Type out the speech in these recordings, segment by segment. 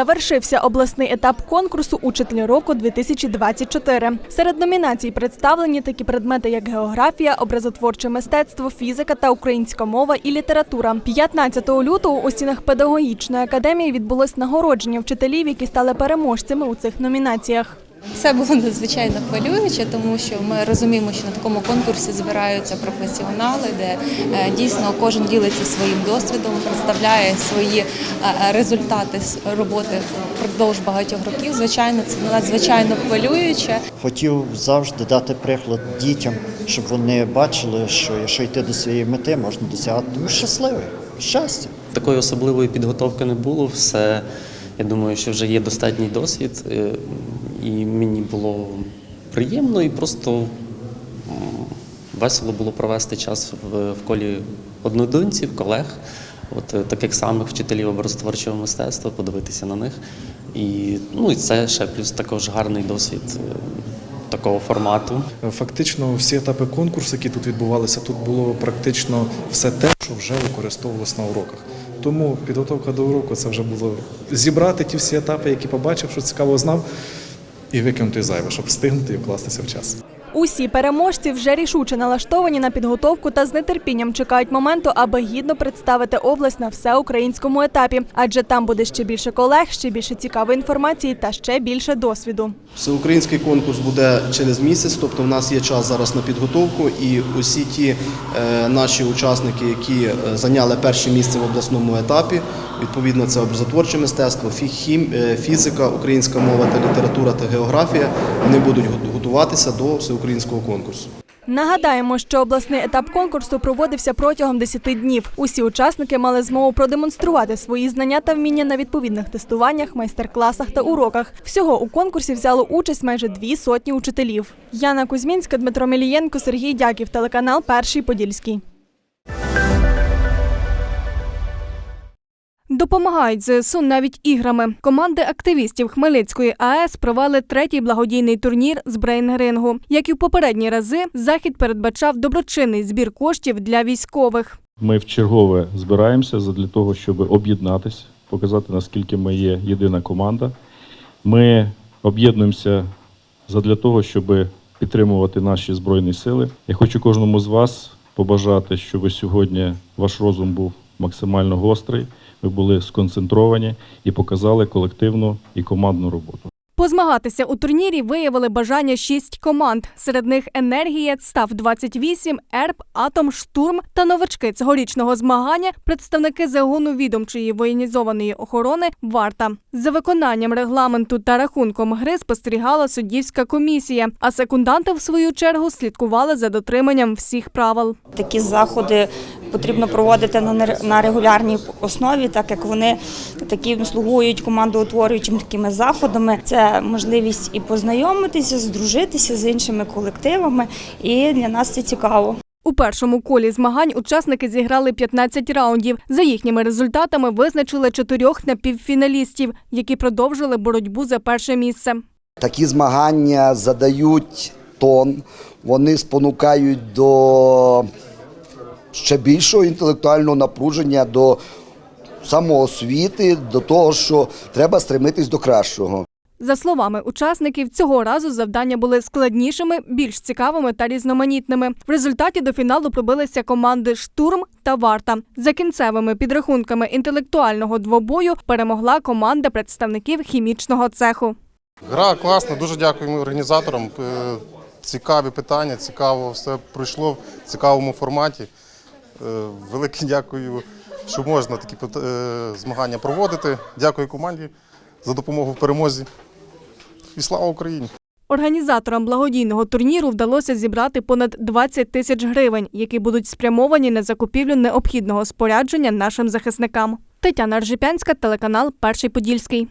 Завершився обласний етап конкурсу Учитель року 2024 Серед номінацій представлені такі предмети, як географія, образотворче мистецтво, фізика та українська мова і література. 15 лютого у стінах педагогічної академії відбулось нагородження вчителів, які стали переможцями у цих номінаціях. Все було надзвичайно хвилююче, тому що ми розуміємо, що на такому конкурсі збираються професіонали, де е, дійсно кожен ділиться своїм досвідом, представляє свої е, результати роботи впродовж багатьох років. Звичайно, це надзвичайно хвилююче. Хотів завжди дати приклад дітям, щоб вони бачили, що якщо йти до своєї мети, можна досягати ну, щасливий, щастя. Такої особливої підготовки не було. Все, я думаю, що вже є достатній досвід, е, і мені було приємно і просто весело було провести час в, в колі однодумців, колег, от е, таких самих вчителів образотворчого мистецтва, подивитися на них. І, ну, і це ще плюс також гарний досвід е, такого формату. Фактично, всі етапи конкурсу, які тут відбувалися, тут було практично все те, що вже використовувалось на уроках. Тому підготовка до уроку це вже було зібрати ті всі етапи, які побачив, що цікаво знав, і викинути зайве, щоб встигнути і вкластися в час. Усі переможці вже рішуче налаштовані на підготовку та з нетерпінням чекають моменту, аби гідно представити область на всеукраїнському етапі, адже там буде ще більше колег, ще більше цікавої інформації та ще більше досвіду. Всеукраїнський конкурс буде через місяць, тобто в нас є час зараз на підготовку, і усі ті е, наші учасники, які е, зайняли перше місце в обласному етапі, відповідно, це образотворче мистецтво, е, фізика, українська мова та література та географія, вони будуть го- готуватися до всеукраїнського конкурсу. Нагадаємо, що обласний етап конкурсу проводився протягом 10 днів. Усі учасники мали змогу продемонструвати свої знання та вміння на відповідних тестуваннях, майстер-класах та уроках. Всього у конкурсі взяло участь майже дві сотні учителів. Яна Кузьмінська, Дмитро Мілієнко, Сергій Дяків, телеканал Перший Подільський. Допомагають ЗСУ навіть іграми. Команди активістів Хмельницької АЕС провели третій благодійний турнір з брейнгрингу. Як і в попередні рази, захід передбачав доброчинний збір коштів для військових. Ми в чергове збираємося для того, щоб об'єднатися, показати, наскільки ми є єдина команда. Ми об'єднуємося для того, щоб підтримувати наші збройні сили. Я хочу кожному з вас побажати, щоб сьогодні ваш розум був максимально гострий, ви були сконцентровані і показали колективну і командну роботу. Позмагатися у турнірі виявили бажання шість команд. Серед них енергія, став 28 ЕРП, Атом, Штурм та новачки цьогорічного змагання представники загону відомчої воєнізованої охорони Варта. За виконанням регламенту та рахунком гри спостерігала суддівська комісія, а секунданти, в свою чергу, слідкували за дотриманням всіх правил. Такі заходи потрібно проводити на регулярній основі, так як вони такі слугують командоутворюючими такими заходами. Це можливість і познайомитися, здружитися з іншими колективами, і для нас це цікаво. У першому колі змагань учасники зіграли 15 раундів. За їхніми результатами визначили чотирьох напівфіналістів, які продовжили боротьбу за перше місце. Такі змагання задають тон, вони спонукають до ще більшого інтелектуального напруження, до самоосвіти, до того, що треба стремитись до кращого. За словами учасників, цього разу завдання були складнішими, більш цікавими та різноманітними. В результаті до фіналу пробилися команди Штурм та Варта. За кінцевими підрахунками інтелектуального двобою перемогла команда представників хімічного цеху. Гра класна, дуже дякуємо організаторам. Е, Цікаві питання, цікаво все пройшло в цікавому форматі. Е, Велике дякую, що можна такі е, змагання проводити. Дякую команді за допомогу в перемозі. І слава Україні! Організаторам благодійного турніру вдалося зібрати понад 20 тисяч гривень, які будуть спрямовані на закупівлю необхідного спорядження нашим захисникам. Тетяна Ржипянська, телеканал Перший Подільський.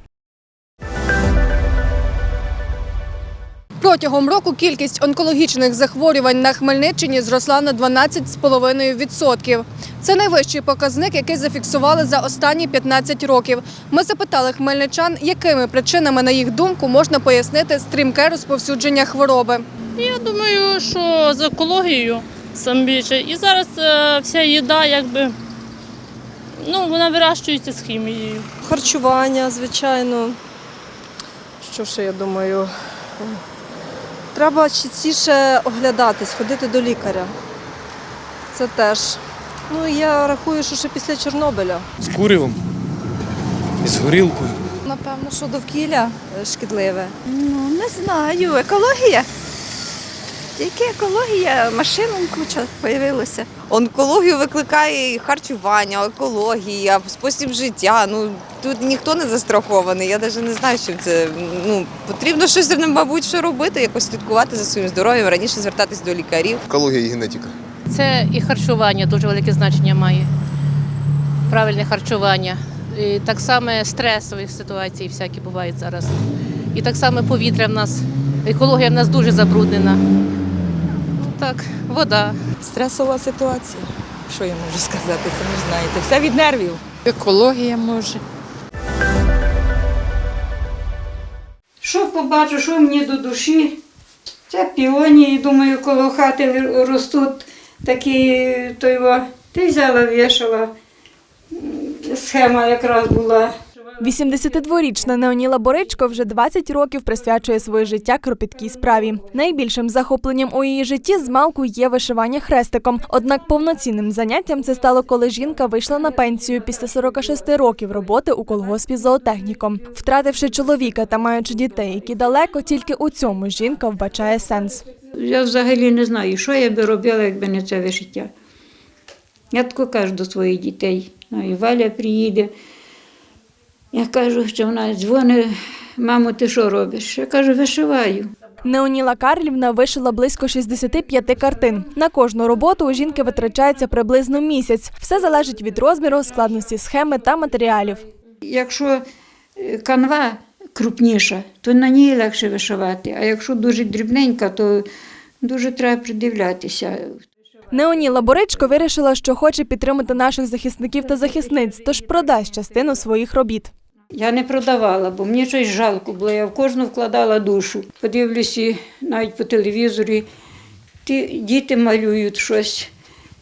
Протягом року кількість онкологічних захворювань на Хмельниччині зросла на 12,5%. Це найвищий показник, який зафіксували за останні 15 років. Ми запитали хмельничан, якими причинами, на їх думку, можна пояснити стрімке розповсюдження хвороби. Я думаю, що з екологією сам більше. І зараз е, вся їда якби Ну, вона вирощується з хімією. Харчування, звичайно. Що ще я думаю? Треба частіше оглядатись, ходити до лікаря. Це теж. Ну, я рахую, що ще після Чорнобиля. З курівом і з горілкою. Напевно, що довкілля е, шкідливе. Ну, не знаю. Екологія. Тільки екологія, машин куча з'явилося. Онкологію викликає і харчування, екологія, спосіб життя. Ну тут ніхто не застрахований. Я навіть не знаю, чим це. Ну потрібно щось з ним, мабуть, що робити, якось слідкувати за своїм здоров'ям, раніше звертатись до лікарів. Екологія і генетика. Це і харчування дуже велике значення має. Правильне харчування. І так само стресові ситуації всякі бувають зараз. І так само повітря в нас, екологія в нас дуже забруднена. Так, вода. Стресова ситуація. Що я можу сказати, це ж знаєте. Все від нервів. Екологія може. Що побачу, що мені до душі? Це піонії, думаю, коло хати ростуть такі, то його, ти взяла, вішала. Схема якраз була. 82-річна Неоніла Боричко вже 20 років присвячує своє життя кропіткій справі. Найбільшим захопленням у її житті з малку є вишивання хрестиком. Однак повноцінним заняттям це стало, коли жінка вийшла на пенсію після 46 років роботи у колгоспі зоотехніком. Втративши чоловіка та маючи дітей, які далеко, тільки у цьому жінка вбачає сенс. Я взагалі не знаю, що я би робила, якби не це вишиття. Я тако кажу до своїх дітей. Ну, і Валя приїде. Я кажу, що вона дзвонить, мамо, ти що робиш? Я кажу, вишиваю. Неоніла Карлівна вишила близько 65 картин. На кожну роботу у жінки витрачається приблизно місяць. Все залежить від розміру, складності схеми та матеріалів. Якщо е, канва крупніша, то на ній легше вишивати. А якщо дуже дрібненька, то дуже треба придивлятися. Неоніла Боричко вирішила, що хоче підтримати наших захисників та захисниць, тож продасть частину своїх робіт. Я не продавала, бо мені щось жалко було. Я в кожну вкладала душу. Подивлюся навіть по телевізорі, ті, діти малюють щось.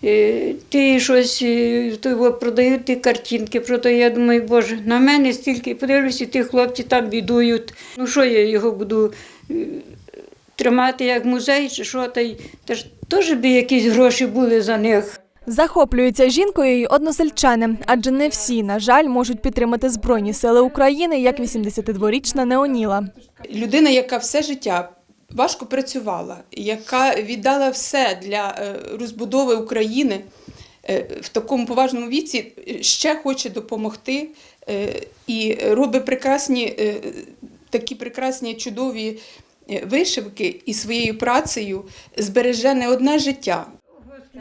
е, Ті щось е, то продають ті картинки, проте я думаю, боже, на мене стільки подивлюся, ті хлопці там бідують. Ну що я його буду е, тримати як музей, чи що та й та ж теж би якісь гроші були за них. Захоплюються жінкою й односельчани, адже не всі, на жаль, можуть підтримати Збройні сили України, як 82-річна Неоніла. Людина, яка все життя важко працювала, яка віддала все для е, розбудови України е, в такому поважному віці, е, ще хоче допомогти і робить прекрасні, такі прекрасні, чудові вишивки і своєю працею збереже не одне життя.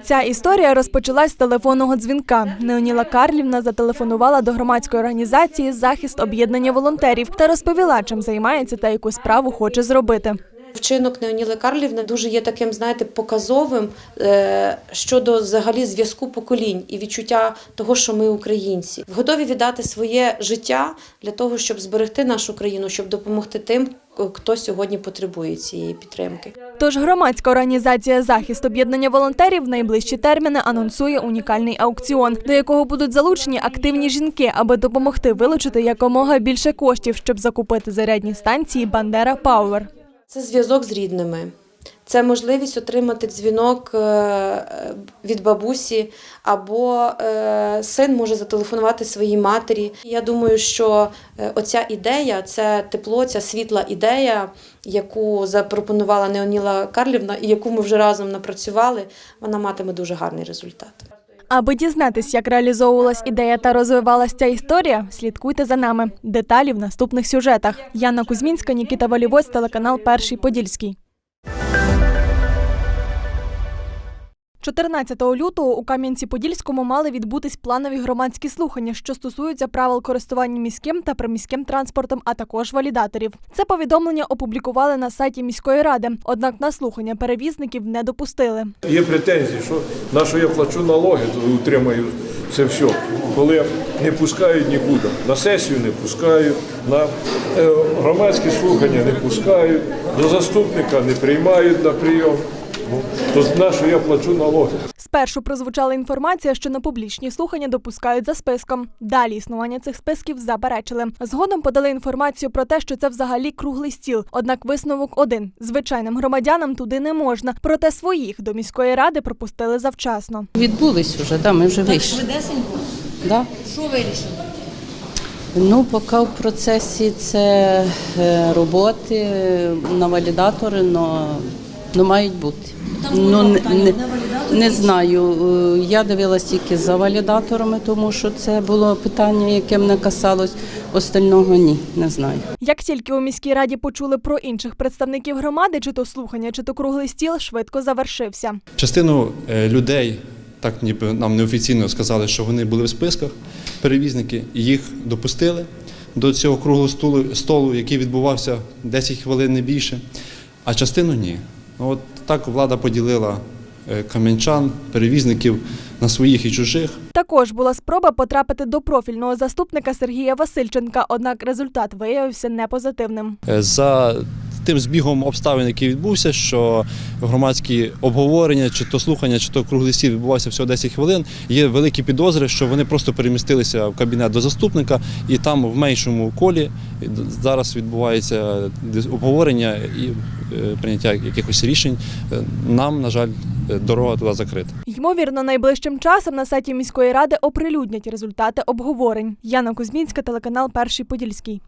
Ця історія розпочалась з телефонного дзвінка. Неоніла Карлівна зателефонувала до громадської організації Захист об'єднання волонтерів та розповіла, чим займається та яку справу хоче зробити. Вчинок Неоніли Карлівни дуже є таким, знаєте, показовим е, щодо взагалі зв'язку поколінь і відчуття того, що ми українці, готові віддати своє життя для того, щоб зберегти нашу країну, щоб допомогти тим, хто сьогодні потребує цієї підтримки. Тож громадська організація Захист об'єднання волонтерів в найближчі терміни анонсує унікальний аукціон, до якого будуть залучені активні жінки, аби допомогти вилучити якомога більше коштів, щоб закупити зарядні станції Бандера Пауер. Це зв'язок з рідними. Це можливість отримати дзвінок е, від бабусі, або е, син може зателефонувати своїй матері. Я думаю, що е, оця ідея, це тепло, ця світла ідея, яку запропонувала Неоніла Карлівна і яку ми вже разом напрацювали, вона матиме дуже гарний результат. Аби дізнатись, як реалізовувалась ідея та розвивалась ця історія, слідкуйте за нами. Деталі в наступних сюжетах. Яна Кузьмінська, Нікіта Валівоць, телеканал Перший Подільський. 14 лютого у Кам'янці-Подільському мали відбутись планові громадські слухання, що стосуються правил користування міським та приміським транспортом, а також валідаторів. Це повідомлення опублікували на сайті міської ради. Однак на слухання перевізників не допустили. Є претензії, що на що я плачу налоги, то утримаю це все. Коли не пускають нікуди. На сесію не пускають, на е, громадські слухання не пускають, до заступника не приймають на прийом. Ну, то на що я плачу налоги. Спершу прозвучала інформація, що на публічні слухання допускають за списком. Далі існування цих списків заперечили. Згодом подали інформацію про те, що це взагалі круглий стіл. Однак висновок один: звичайним громадянам туди не можна. Проте своїх до міської ради пропустили завчасно. Відбулись вже, да, ми вже вийшли. швидесенько. Да. Що вирішили? Ну, поки в процесі це е, роботи на валідатори, но мають бути. Ну, не, не, не знаю. Е, Я дивилась тільки за валідаторами, тому що це було питання, яке мене касалось. Остального ні, не знаю. Як тільки у міській раді почули про інших представників громади, чи то слухання, чи то круглий стіл, швидко завершився. Частину е, людей, так ніби нам неофіційно сказали, що вони були в списках, перевізники, і їх допустили до цього круглого столу, столу, який відбувався 10 хвилин не більше, а частину ні. Ну, От так влада поділила е, кам'янчан, перевізників на своїх і чужих. Також була спроба потрапити до профільного заступника Сергія Васильченка, однак результат виявився непозитивним. Е, За тим збігом обставин, який відбувся, що громадські обговорення, чи то слухання, чи то круглий стіл відбувався всього 10 хвилин. Є великі підозри, що вони просто перемістилися в кабінет до заступника, і там в меншому колі зараз відбувається обговорення і е, прийняття якихось рішень. Нам, на жаль, дорога туди закрита. Ймовірно, найближчим часом на сайті міської ради оприлюднять результати обговорень. Яна Кузьмінська, телеканал Перший Подільський.